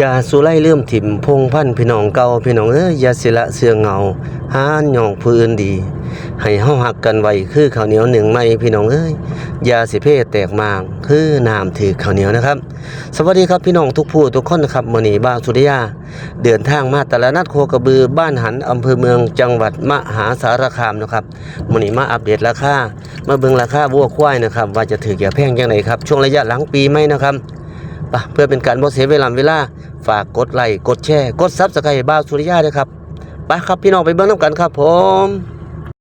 ยาสุไลเริ่มถิ่มพงพันธ์พี่น้องเก่าพี่น้องเอ้ยอยาสิละเสือเงาหาหยองผู้อื่นดี ให้เฮาหักกันไว้คือข้าวเหนียวหนึ่งไม้พี่น้องเอ้ยอยาสิเพศแตกมางคือน้ำถือข้าวเหนียวนะครับ สวัสดีครับพี่น้องทุกผู้ทุกคนนะครับมื้อนี้บ่าวสุริยา เดินทางมาตลาดนัดโคกระบือบ้านหันอำเภอเมืองจังหวัดมหาสารคามนะครับมื้อนี้มาอัปเดตราคามาเบิ่งราคาวัวควายนะครับ ว่าจะถือแก่แพงจังไดครับช่วงระยะหลังปีใหมนะครับ ไปเพื่อเป็นการบ่เสียเวลาเวลา ฝากกดไลค์กดแชร์ กดซับสไครต์บ้าวสุริยาด้วยครับไปครับพี่น้องไปเบิ่งน้ำกันครับ ผม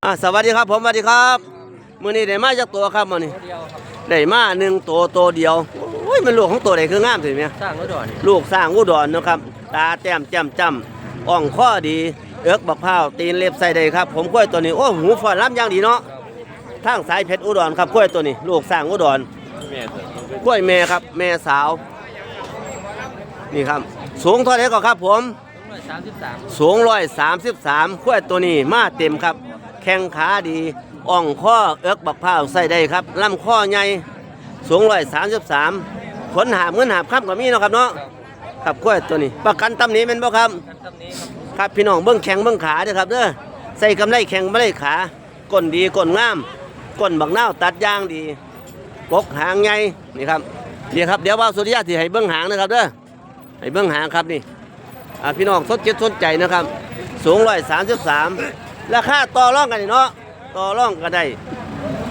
อ่าสวัสดีครับผมสวัสดีครับมื้อนี้ได้มาจากตัวครับมื้อนี้เดียวครับได้มาหนึ่งตัวตัวเดียวโอ้ยมันลูกของตัวใดคืองามสิแม่สร้างก็ดอนลูกสร้างอุดรนะครับ ตาแต้มแจ่มจ้ำอ่องข้อดีเอิกบักพร้าวตีนเล็บใส่ได้ครับ ผมกล้วยตัวนี้โอ้หูฟ้อนล้ำอย่างดีเนาะทางสายเพชรอุดรครับกล้วยตัวนี้ ลูกสร้างอุดรแม่ตัวกล้วยแม่ครับ แม่สาว นี่ครับ สูงเท่าไหร่ก็ครับผมร้อยสามสิบสามสูงร้อยสามสิบสามขวดตัวนี้มาเต็มครับ แข้งขาดีอ่องข้อเอิกบักพร้าวใส่ได้ครับลำข้อใหญ่สูงร้อยสามสิบสามขนหาบเงินหาบข้ามก็มีเนาะครับเนาะครับขวดตัวนี้ ประกันตำหนี้เป็นบ่ครับขั้นตำนี้ครับครับพี่น้องเบิ้งแข้งเบิ้งขาเด้อครับเด้อใส่กำไรแข้งไม่ได้ขาก้นดีก้นงามก้นบักนาวตัดยางดีกกหางใหญ่นี่ครับนี่ครับเดี๋ยวว่าสุริยะที่ให้เบิ้งหางนะครับเด้อ ให้เบิ้องหางครับนี่พี่น้องสนจิตสนใจนะครับ สูงร้อยสามสิบสามราคาต่อร่องกันเนาะต่อร่องก็ได้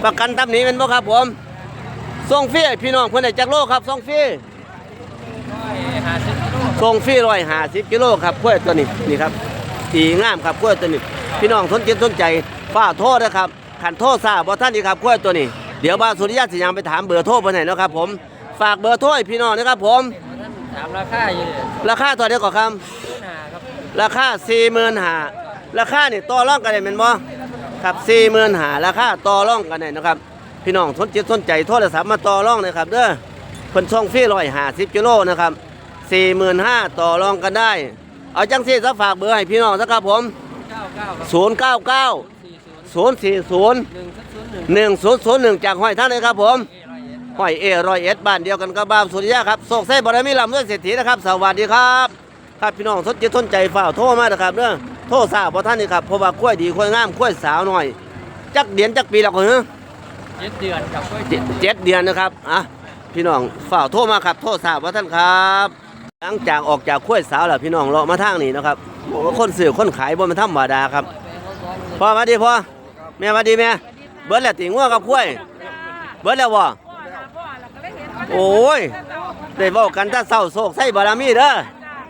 ประกันตำหนีเป็นบ่ครับผมส่งฟรีพี่น้องเพื่อนได้จักโลกครับส่งฟรีร้ยส่งฟรีร้อยห้าสิบกิโลครับกล้วยตัวนี้นี่ครับดีงามครับกล้วยตัวนี้พี่น้องสนจิตสนใจฝ้าโทษนะครับขันโทษทราบบ่ท่านดีครับกล้วยตัวนี้เดี๋ยวบ้าสุริยะสิยังไปถามเบอร์โทรไปไหนแล้วครับผม ฝากเบอร์โทรพี่น้องนะครับผม ถามราคาอยู่เลยราคาตัวเดียวก่อนครับ ปัญหาครับราคาสี่หมื่นหาราคานี่ต่อรองกันได้แม่นบ่ครับสี่หมื่นหาราคาต่อรองกันได้นะครับ พี่น้องสนจิตสนใจโทรศัพท์มาต่อรองนะครับเด้อเพิ่นส่งฟรีร้อยห้าสิบกิโลนะครับสี่หมื่นห้าต่อรองกันได้ เอาจังซี่ซะฝากเบอร์ให้พี่น้องซะครับผมเก้าเก้าครับศูนย์เก้าเก้าสี่ศูนย์ศูนย์สี่ศูนย์หนึ่งศูนย์ศูนย์หนึ่งหนึ่งศูนย์ศูนย์หนึ่งจากห้อยท่านเลยครับผม เอร้อยเอ็ด ห้อยเอร้อยเอ็ดบ้านเดียวกันกับบ้านสุริยะครับโศกไส้บารมีลำด้วยเศรษฐีนะครับ สวัสดีครับ ครับพี่น้องสนจิตสนใจฝ่ากโทรมานะครับเด้อโทรทราบเพราะท่านนี่ครับเพราะว่ากล้วยดีกล้วยงามกล้วยสาวหน่อย จักเดือนจักปีแล้วก็เฮ้เจ็ดเดือนครับกล้วยเจ็ดเจ็ดเดือนนะครับอะพี่น้องฝ่ากโทรมาครับ โทรทราบว่าท่านครับ หลังจากออกจากกล้วยสาวแล้วพี่น้องเลาะมาทางนี้นะครับโอ้คนซื้อคนขายบ่แมันธรรมดาครับพ่อมาดีพ่อแม่มาดีแม่เบิดแล้วติงัวกับกล้วย เบิดแล้วบ่ โอ้ย ได้เว้ากันถ้าเศร้าโศกใส่บารมีเด้อ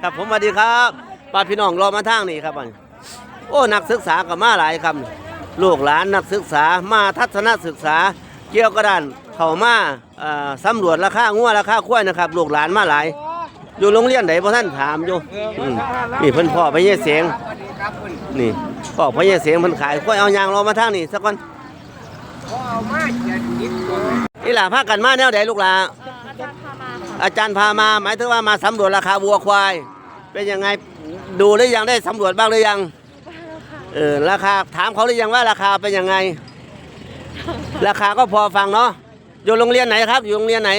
ครับผมสวัสดีครับป้าพี่น้องรอมาทางนี้ครับอันโอ้นักศึกษาก็มาหลายครับลูกหลานนักศึกษามาทัศนศึกษา เกี่ยวกับด้านเข้ามาสำรวจราคางัวราคาควายนะครับลูกหลานมาหลาย อยู่โรงเรียนไหนพ่ท่านถามอยู่นี่เพิ่นพ่อพระเยเสียงนี่พ่อพระเยเสียงเพิ่นขายควายเอายางรอมาทางนี้สักก่อนนี่ล่ะพากันมาแนวใดลูกหลาน อาจารย์พามา หมายถึงว่ามาสำรวจราคาวัวควาย เป็นยังไงดูหรือยังได้สำรวจบ้างหรือยังเออราคาถามเขาหรือยังว่าราคาเป็นยังไง ราคาก็พอฟังเนาะอยู่โรงเรียนไหนครับ อยู่โรงเรียนไหน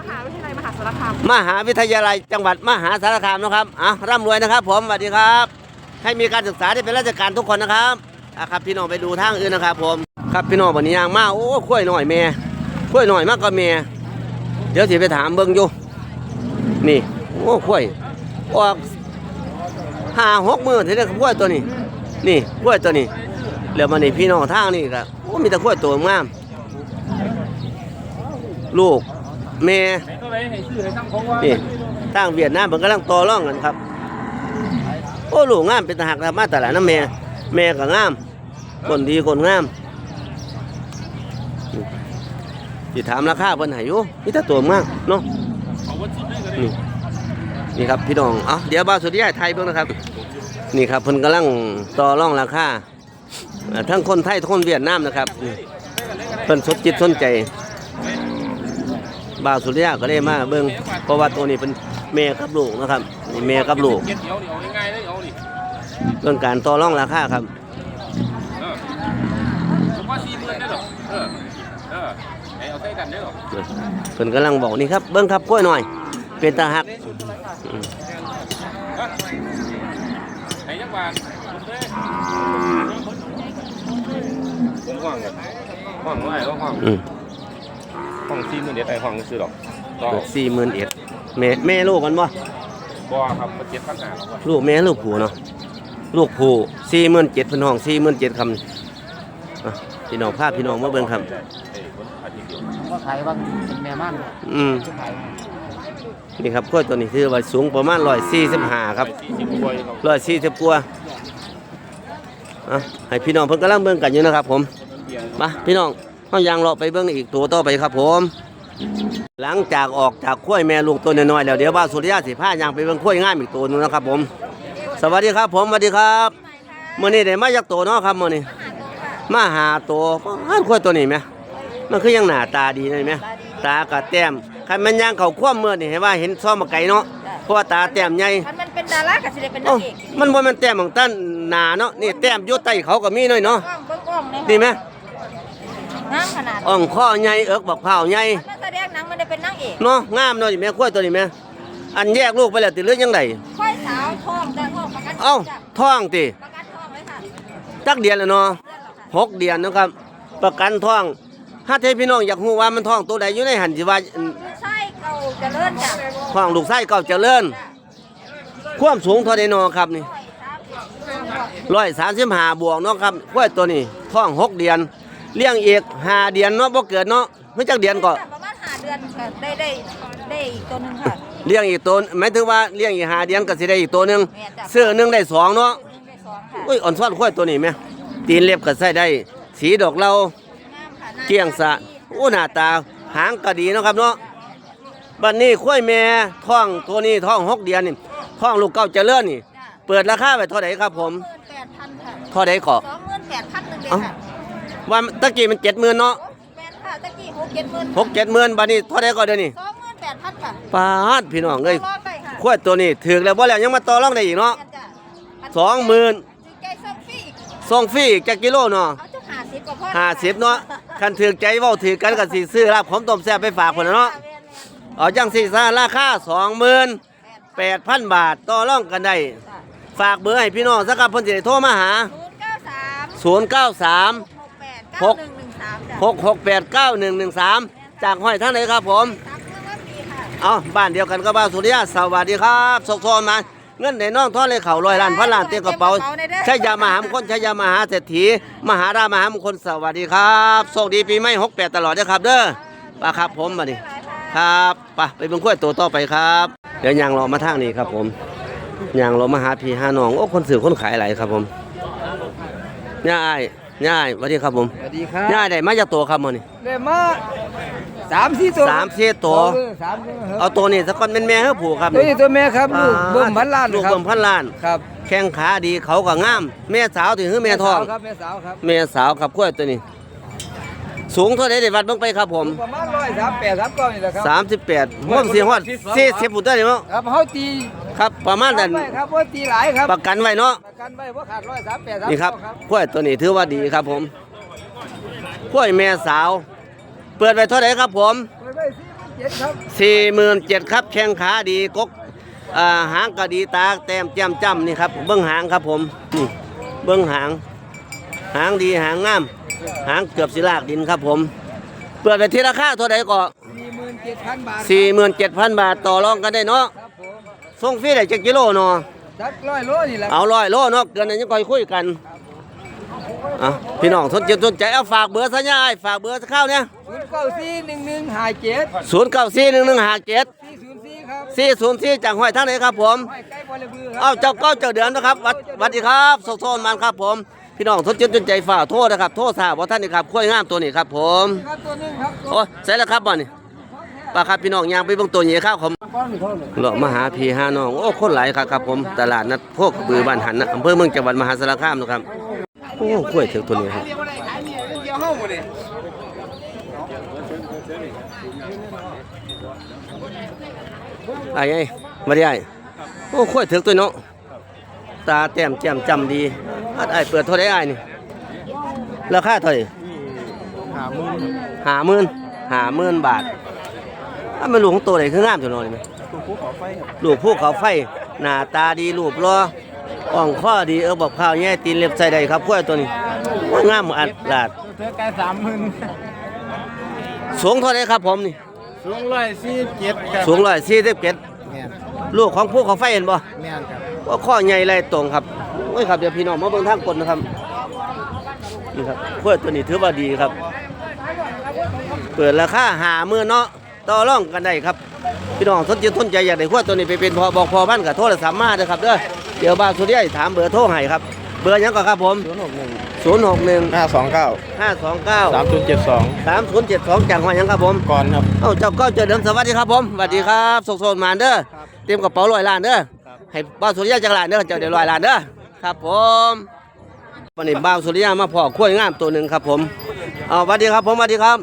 มหาวิทยาลัยมหาสารคามมหาวิทยาลัยจังหวัดมหาสารคามนะครับอะร่ำรวยนะครับ ผมสวัสดีครับ ให้มีการศึกษาที่เป็นราชการทุกคนนะครับอะครับพี่น้องไปดูทางอื่นนะครับ ผม ครับพี่น้องวันนี้ยางมาโอ้ข้วยหน่อยแม่ข้วยหน่อยมากก็แม่ เดี๋ยวสิไปถามเบิ่งอยู่ นี่ โอ้ข้วยออกห้าหกมือถึงได้ข้วยตัวนี้ นี่ข้วยตัวนี้เหลือมานี่พี่น้องทางนี่ก็โอ้มีแต่ข้วยตัวงาม ลูกแม่นี่ทางเวียดนามมันกำลังต่อร่องกันครับ โอ้ลูกงามเป็นตาหักนะครับมาแต่ละน้ำแม่ แม่ก็งามคนดีคนงาม ที่ถามราคาเพิ่นให้อยู่มีแต่ตัวงามเนาะนี่นี่ครับพี่น้องเอะเดี๋ยวบาวสุดยอดไทยเบิ่งนะครับ นี่ครับเพิ่นกำลังต่อร่องราคาเอ่อทั้งคนไทยทั้งคนเวียดนามนะครับนี่เพิ่นสนจิตสนใจบ่าวสุริยะก็ได้มาเบิ่งเพราะว่าตัวนี้เป็นแม่กับลูกนะครับนี่แม่กับลูกเก็บเดี๋ยวเดี๋ยวง่ายๆเลยเอาดิเรื่องการต่อรองราคาครับ เฉพาะสี่หมื่นได้หรอเออเออไอ เอาใส่กันได้หรอเพิ่นกำลังบอกนี่ครับเบิ่งครับกล้วยหน่อย เป็นตาหักอืมไหนยักบาทผมห่วงเลยห่วงว่าไอ้ก็ห่วงอืมห่วงซีมือเด็ดไอ้ห่วงซื้อดอกต่อสี่หมื่นเอ็ดแม่แม่ลูกกันบ่บ่ครับเจ็ดพันห้าครับลูกแม่ลูกผูเนาะลูกผูสี่หมื่นเจ็ดพันห้องสี่หมื่นเจ็ดคำอะพี่น้องภาพพี่น้องมาเบิ่งครับ ขายบางเป็นแม่ม่านอืมขายนี่ครับกล้วยตัวนี้ถือว่าสูงประมาณร้อยสี่สิบห้าครับสี่สิบกว่าครับร้อยสี่สิบกว่าอะให้พี่น้องเพิ่นกำลังเบิ่งกันอยู่นะครับผมมาพี่น้องเฮายางเลาะไปเบิ่งอีกตัวต่อไปครับผม หลังจากออกจากข้วยแม่ลูกตัวน้อยๆแล้วเดี๋ยวบ้าวสุริยะสิพายางไปเบิ่งข้วยงามอีกตัวหนึงนะครับผม สวัสดีครับ ผมสวัสดีครับมื้อนี้ได้มาจากตัวเนาะครับมื้อนี้มาหาตัวอ้าวข้วยตัวนี้ไหม มันคือยังหน้าตาดีเลยไหมตากะแต้มคันมันย่างเข้าคว่ำมื้อนี่เห็นว่าเห็นซ้อมมาไก่เนาะเพราะว่าตาแต้มใหญ่มันมันเป็นดารากับศิลปินนาเอ้างเอกมันบ่แม่นแต้มของต้นหนาเนาะนี่แต้มอยู่ใต้เขาก็มีหน่อยเนาะกล้องเบิ้งกล้องเนี่ยนี่ไหมงามขนาดอ่องข้อใหญ่เอิกบักเผาวใหญ่มันแสดงหนังมันได้เป็นนางเอกเนาะงามเนาะนี่แม่ข้อยตัวนี้แม่อันแยกลูกไปแล้วติเหลือยังไงค่อยสาวทองแต่ทองประกันเอ้าจ้ะท้องติประกันทองเลยค่ะจักเดือนแล้วเนาะเรื่องหรอกค่ะหกเดือนเนาะครับ ประกันท้อง ถ้าเทพี่น้องอยากฮู้ว่ามันท้องตัวใดอยู่ในหันสิว่าอืมใช่เก่าเจะเลื่อนจ้ะท้องลูกไส้เก่าเจริญความสูงเท่าใดเนาะครับนี่ร้อยสามสิบห้าบวกเนาะครับข้อยตัวนี้ท้องหกเดือน เลี้ยงอีกห้าเดือนเนาะบ่เกิดเนาะไม่จักเดือนก็ประมาณห้าเดือนก็ได้ได้ได้อีกตัวหนึ่งค่ะ เลี้ยงอีกตัวหมายถึงว่าเลี้ยงอีกหาเดือนก็สิได้อีกตัวหนึงแม่จ้ะ เสื้อหนึงได้สองเนาะตัวหนึ่งได้สองค่ะอุ้ยอ่อนซ้อนข้อยตัวนี้ไหมตีนเล็บก็ใส่ได้ สีดอกเรางามค่ะหน้า เกี้ยงสะโอ้หน้าตาหางก็ดีเนาะครับเนาะบัดนี้ข้อยแม่ท้องตัวนี้ท้องหกเดือนนี่ท้องลูกเก้าเจริญนี่จ้ะเปิดราคาไปเท่าไหร่ครับผมหมื่นแปดพันค่ะเท่าไหร่ก็สองหมื่นแปดพันหนึ่งเลยเอ้าค่ะว่าตะกี้มันเจ็ดหมื่นเนาะแปดค่ะตะกี้หกเจ็ดหมื่นหกเจ็ดหมื่นบัดนี้เท่าไหร่ก็เดี๋ยวนี้สองหมื่นแปดพันค่ะปาดพี่น้องเอ้ยรอดไปค่ะข้อยตัวนี้ถือแล้วบ่แล้วยังมาต่อรองได้อีกเนาะแม่จ้ะสองหมื่นถือใจส่งฟรีอีกส่งฟรีอีกจักกิโลเนาะเอาจุห้าสิบกว่าพ่อห้าสิบเนาะ คันถือใจเว้าถือกันกับสีซื้อรับผมต้มแซ่บไปฝากคนน่ะเนาะเอาจังสี่ซาราคาสองหมื่นแปดพันบาทต่อรองกันได้ฝากเบอร์ให้พี่น้องสักกับเพิ่นสิได้โทรมาหาศูนย์เก้าสาม093 หกแปดเก้าหนึ่งหนึ่งสามจ้ะ6689113 จากห้อยท่านไหนครับผมตามเรื่องว่าปีค่ะเอาบ้านเดียวกันกับบ้านสุริยะสวัสดีครับสกทอนมา เงินในน้องทอดเลยเข่าลอยล้านพันล้านเต็มกระเป๋าใช้ยามหามงคลใช้ยามหาเศรษฐี มหารามหามงคลสวัสดีครับโชคดีปีใหม่หกแปดตลอดนะครับ เด้อป้าครับผมมาดิครับไป้าไปเบิ่งขั้วยตัวต่อไปครับ เดี๋ยวยางรอมาทางนี้ครับผมยางรอมาหาพี่หาน้องโอ้คนสื่อคนขายหลายครับผมย่ายย่ายสวัสดีครับผมสวัสดีครับย่ายได้มาจากตัวครับมื้อนี้เดมา สามสี่ตัวสามสี่ตัว เออสามตัวครับเอาตัวนี้สักคนเป็นแม่เฮ้อผูกครับตัวนี้ตัวแม่ครับลูกเบิ่มพันล้านลูกครับเบิ่มพันล้าน ครับแข้งขาดีเขาก็งาม แม่สาวถึงคือแม่ทอง สาวครับแม่สาวครับแม่สาวครับกล้วยตัวนี้ สูงเท่าไหร่ได้วัดเบิ่งไปครับผม ประมาณร้อยสามแปดสามเก้านี่แหละครับ 38ร่วมสิฮอด40พุ่นเด้อนี่เนาะครับเขาตีครับ ประมาณนั้นไว้ครับว่าตีหลายครับประกันไว้เนาะ ประกันไว้ว่าขาดร้อยสามแปดสามนี่ครับเก้าครับ กล้วยตัวนี้ถือว่าดีครับผมกล้วยแม่สาว เปิดไว้เท่าไหร่ครับผมเปิดไว้สี่หมื่นเจ็ดครับ47,000ครับแข้งขาดีกกอ่าหางก็ดีตาแต้มแจ่มจ้ำนี่ครับ เบิ่งหางครับผมนี่เบิ่งหาง หางดีหางงาม หางเกือบสิลากดินครับผม เปิดไปที่ราคาเท่าไหร่ก็สี่หมื่นเจ็ดพันบาท47,000บาทต่อรองกันได้เนาะครับผมส่งฟรีได้จักกิโลเนาะสักร้อยโลนี่แหละเอาร้อยโลเนาะเกินนั้นยังค่อยคุยกัน อะพี่น้องสนใจสนใจเอาฝากเบอร์ซะย่ายฝากเบอร์สักข้าวเนี่ยศูนย์เก้าสี่หนึ่งหนึ่งห้าเจ็ด0941157สี่ศูนย์สี่ครับ404จากห้อยทางไหนครับผมห้อยใกล้บริบือครัเอาเจ้าเก้าเจ้าเดือนนะครับวัดสวัสดีครับสกโทนมันครับผม พี่น้องทนจิตจนใจฝ่าโทษนะครับ โทษทราบว่าท่านนี่ครับค่อยงามตัวนี้ครับผมครับตัวหนึงครับโอ้ใส่แล้วครับบ่นี่ป้าครับพี่น้องยางไปเบิ่งตัวนี้ครับผมป้อนนี่เขาเลยเลาะมาหาพี่หาน้องโอ้คนหลายครับครับผมตลาดนัดโคกกระบือบ้านหันนะอำเภอเมืองจังหวัดมหาสารคามนะครับ โอ้กล้วยเถือกตัวนี้ครับไอ้ไงมาดิไอ้โอ้กล้วยเถือกตัวเนาะตาแต้มแจ่มจำดีอัดไอ้เปิดเท่าไหร่ไอ้นี่ราคาเท่าไหร่หาหมื่นหาหมื่นบาทถ้ามันหลวงตัวไหนคืองามจังเลยไหมตัวผู้ขอไฟครับลูกผู้เขาไฟหน้าตาดีรูปรอ อ่องข้อดีเออบอกข้าวแย่ตีนเล็บใส่ได้ครับกล้วยตัวนี้งามอัดลาดเธอไก่สามหมื่นสูงเท่าไหรครับผมนี่สูงร้อยสี่เจ็ดครับสูงร้อยสี่สิบเจ็ดแม่นลูกของผู้เขาไฟเห็นบ่แม่นครับว่าข้อใหญ่ไรตรงครับโอ้ยครับเดี๋ยวพี่น้องมาเบิ่งทางกลนะครับนี่ครับกล้วยตัวนี้ถือว่าดีครับ เปิดราคาหามือเนาะ ต่อรองกันได้ครับ พี่น้องสนใจสนใจอยากได้กล้วยตัวนี้ไปเป็นพอบอกพอบ้านกับโทรศัพท์มาเด้อครับเด้อเดี๋ยวบ้านสุริยถามเบอร์โทรให้ครับ เบอร์หยังก่อนครับผมศูนย์หกหนึ่ง061 ห้าสองเก้า529สามศูนย์เจ็ดสอง3072จังหวัดหยังครับผม ก่อนครับ เอ้าเจ้าเก้าเจอเดิมสวัสดีครับผมสวัสดีครับส่งโซนมาเด้อเตรียมกระเป๋าลอยล้านเด้อให้บ้าวสุริยะจังหลานเด้อเจ้าเดี๋ยวลอยล้านเด้อครับผมวันนี้บ้าวสุริยะมาพอขั้วยงามตัวหนึ่งครับผมเอาสวัสดีครับผมสวัสดีครับ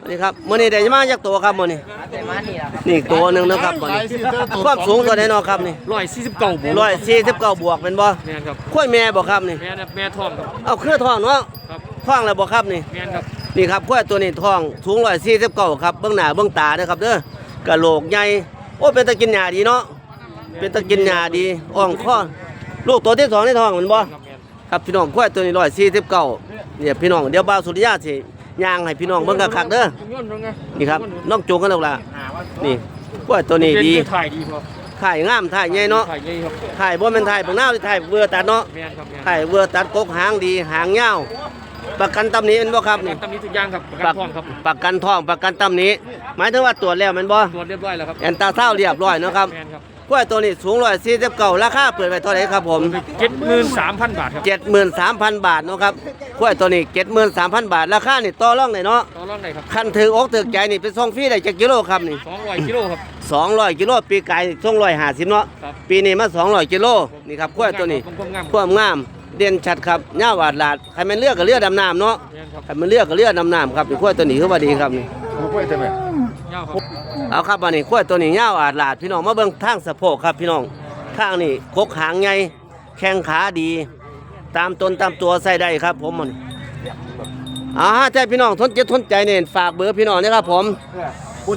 สวัสดีครับมื้อนี้ได้มาจากตัวครับมื้อนี้แต่มานี่ล่ะครับนี่ตัวหนึ่งนะครับมื้อนี้ความสูงตัวไหนเนาะครับนี่ร้อยสี่สิบเก้าบวกร้อยสี่สิบเก้าบวกเป็นบ่แมนครับขั้วยแม่บ่ครับนี่ แมนแม่ทองครับ เอาเครือทองเนาะครับท้องแล้วบ่ครับนี่ แมนครับนี่ครับขั้วยตัวนี้ท้องสูงร้อยสี่สิบเก้าครับเบื้องหน้าเบื้องตาเด้อครับเด้อกะโหลกใหญ่โอ้เป็นตะกินหญ้าดีเนาะเป็นตะกินหญ้าดีอ่องข้อลูกตัวที่สองในท้องแมันบ่ครับแมนครับพี่น้องขั้วยตัวนี้ร้อยสี่สิบเก้าเนี่ยพี่น้องเดี๋ยวบ่าวสุริยาสิ ย่างให้พี่น้องเบิ่งคักๆเด้อย้อนลงไงนี่ครับน้องจูงกันแล้วล่ะนี่ขั้วยตัวนี้ดีถ่ายดีพอถ่ายงามถ่ายใหญ่เนาะถ่ายใหญ่ครับถ่ายบ่แม่นถ่ายปังนาวที่ถ่ายเวอร์ตัดเนาะแมนครับแมนถ่ายเวอร์ตัดกกหางดีหางยาวประกันตำหนี้แม่นบ่ครับนี่ตำนี้ทุกอย่างครับประกันทองครับประกันทองประกันตำหนี้ หมายถึงว่าตรวจแล้วแม่นบ่ตรวจเรียบร้อยแล้วครับแอนตาเศร้าเรียบร้อยเนาะครับแมนครับ กล้วยตัวนี้สูงร้อยสี่สิบเก้าราคาเปิดไปเท่าไหร่ครับผมเจ็ดหมื่นสามพันบาทครับเจ็ดหมื่นสามพันบาทเนาะครับกล้วยตัวนี้เจ็ดหมื่นสามพันบาทราคานี่ต่อรองได้เนาะต่อรองไหนครับคันถืออกถือใจนี่เป็นส่งฟรีได้จักกิโลครับนี่สองร้อยกิโลครับสองร้อยกิโลปีกายส่งร้อยห้าสิบเนาะครับปีนี้มาสองร้อยกิโลนี่ครับกล้วยตัวนี้ความงามความงามเด่นชัดครับหน้าหวาดหลาดใครมันเลือกก็เลือกดำน้ำเนาะแมนครับใครมันเลือกก็เลือกดำน้ำครับนี่กล้วยตัวนี้คือว่าดีครับนี่ผู้กล้วยใช่ไหม เงาครับเอาครับวันนี้กล้วตัวนี้ยาวอาดลาดพี่น้องมาเบิ่งทางสะโพกครับพี่น้องทางนี่กกหางใหญ่แข้งขาดี ตามตนตามตัวใส่ได้ครับ ผมมันอ่าฮะใจพี่น้องทนเจ็บทนใจเนี่ยฝากเบอร์พี่น้องนะครับผม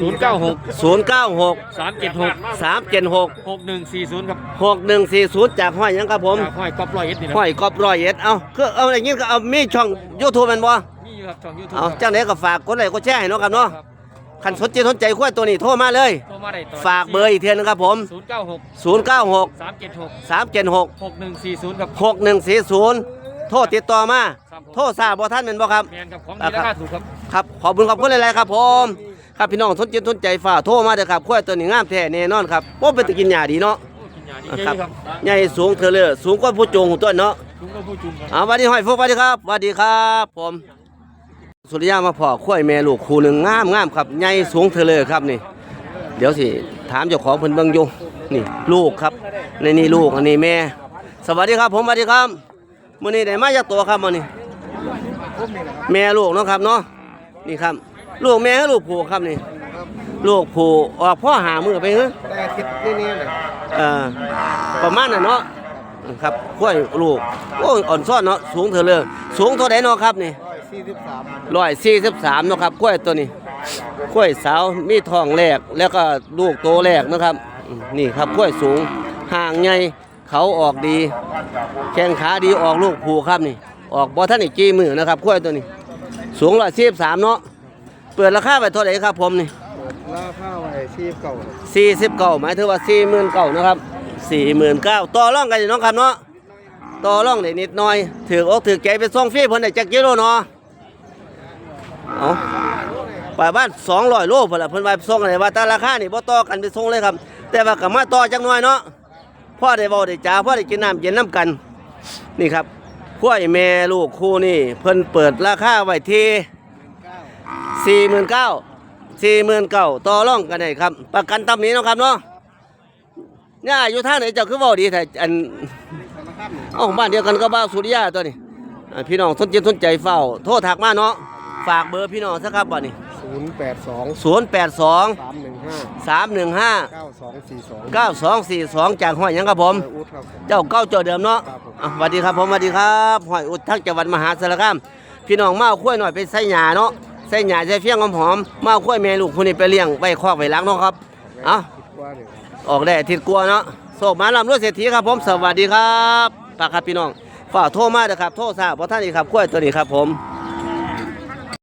ศูนย์เก้าหก096 สามเจ็ดหก376 หกหนึ่งสี่ศูนย์ครับ6140 จากห้อยหยังครับผม จากห้อยก๊อปร้อยเอ็ดนี่นะห้อยกอบรอยเอ็ดเอาคือเอาอย่างงี้ก็เอามีช่อง YouTube แม่นบ่มีอยู่ครับช่องยูทูบเอาจังไดก็ฝากกดไลค์กดแชร์ให้เนาะครับเนาะ ครับคันสนใจสนใจกล้วยตัวนี้โทรมาเลย โทรมาได้ต่อฝากเบอร์อีกเทียนึงครับผม ศูนย์เก้าหก096 สามเจ็ดหก376 หกหนึ่งสี่ศูนย์ครับหกหนึ่งสี่ศูนย์โทษติดต่อมา ครับผม โทษทราบบ่ท่านเป็นบ่ครับ แมนครับของดีราคาถูกครับ ครับขอบคุณขอบคุณหลายๆครับผมครับพี่น้องสนใจสนใจฝ่ากโทรมาเด้อครับข้อยตัวนี้งามแท้แน่นอนครับบ่เป็นตะกินหญ้าดีเนาะโอ้กินยาดีคเยรัอะครับใหญ่สูงเทอเลอสูงกว่าผู้จงตัวเนาะลุงก็พูดจุงครับอ่าสวัสดีห้อยฟุกสวัสดีครับสวัสดีครับ ผม สุริยามาพ่อข้อยแม่ลูกคู่หนึงงามงามครับใหญ่สูงเทอเลอครับนี่ เดี๋ยวสิถามเจ้าของเพิ่นเบิ่งอยู่นี่ลูกครับในนี่ลูกอันนี้แม่ สวัสดีครับ ผมสวัสดีครับมื้อนี้ได้มาจากตัวครับมื้อนี้แม่ลูกเนาะครับเนาะนี่ครับ ลูกแม่ให้ลูกผูครับนี่ลูกผูออกพ่อหามือไปเหรอแต่คิดนี่นี่น่ะเอ่อประมาณนั้นเนาะครับข้อยลูกโอ้ยอ่อนซ่อนเนาะสูงเถอะเลยสูงเท่าใดเนาะครับนี่ สี่สิบสามร้อยสี่สิบสามเนาะครับข้อยตัวนี้ข้อยสาวมีท้องแรกแล้วก็ลูกโตแรกนะครับอืมนี่ครับข้อยสูงห่างใหญ่เขาออกดี แข้งขาดีออกลูกผูครับนี่ ออกบอท่านอีกกี่มือนะครับข้อยตัวนี้ สูงร้อยสี่สิบสามเนาะเปิดราคาไปเท่าไหร่ครับผมนี่ราคาไว้สี่เก่าสี่สิบเก้าหมายถึงว่าสี่หมื่นเก้านะครับสี่หมื่นเก้าต่อรองกันอยู่เน้องครับเนาะต่อรองได้นิดหน่อยถืออกถือใจไปส่งฟรีเพิ่นได้จักกิโลเนาะ เอาไปบ้านสองร้อยโลเพิ่นละเพิ่นว่าส่งอะไรว่าแต่ราคานี่บ่ต่อกันไปส่งเลยครับ แต่ว่าก็มาต่อจักหน่อยเนาะพ่อได้เว้าได้จาพ่อได้กินน้ำเย็นน้ำกัน นี่ครับพวกแม่ลูกคู่นี่ เพิ่นเปิดราคาไว้ที่สี่หมื่นเก้าสี่หมื่นเก้าต่อรองกันได้ครับ ประกันตำนี้นาะครับเนาะเนี่ยอยู่ท่าไหนเจ้าคือเว่าดีแต่อันเอ้าบ้านเดียวกันก็บ้าสุริยาตัวนี้อ่พี่น้องสนใจสนใจเฝ้า โทษถักมาเนาะ ฝากเบอร์พี่น้องสักครับบ่นี่ศูนย์แปดสองศูนย์แปดสองสามหนึ่งห้าสามหนึ่งห้าเก้าสองสี่สองเก้าสองสี่สองจากห้อยหยังครับผม อุดครับ เจ้าเก้าเจ้าเดิมเนาะครับผม อะสวัสดีครับผมสวัสดีครับห้อยอุดทักจังหวัดมหาสารคาม พี่น้องมาเอาข้วยหน่อยไปใส่หญ้าเนาะใส่หญ้าใส่เฟี้ยงหอมๆมาเอาข้วยแม่ลูกคนนี้ไปเลี้ยงไว้คอกไว้ล้างเนาะครับ เอ้า คิดว่าเนี่ยสออกได้อาทิตย์กลัวาเนาะโศกมาลำรวยเศรษฐีครับผม สวัสดีครับปากครับพี่น้อง ฝากโทรมาเด้อครับ โทรทราบเพราะท่านนี่ครับกล้วยตัวนี้ครับผม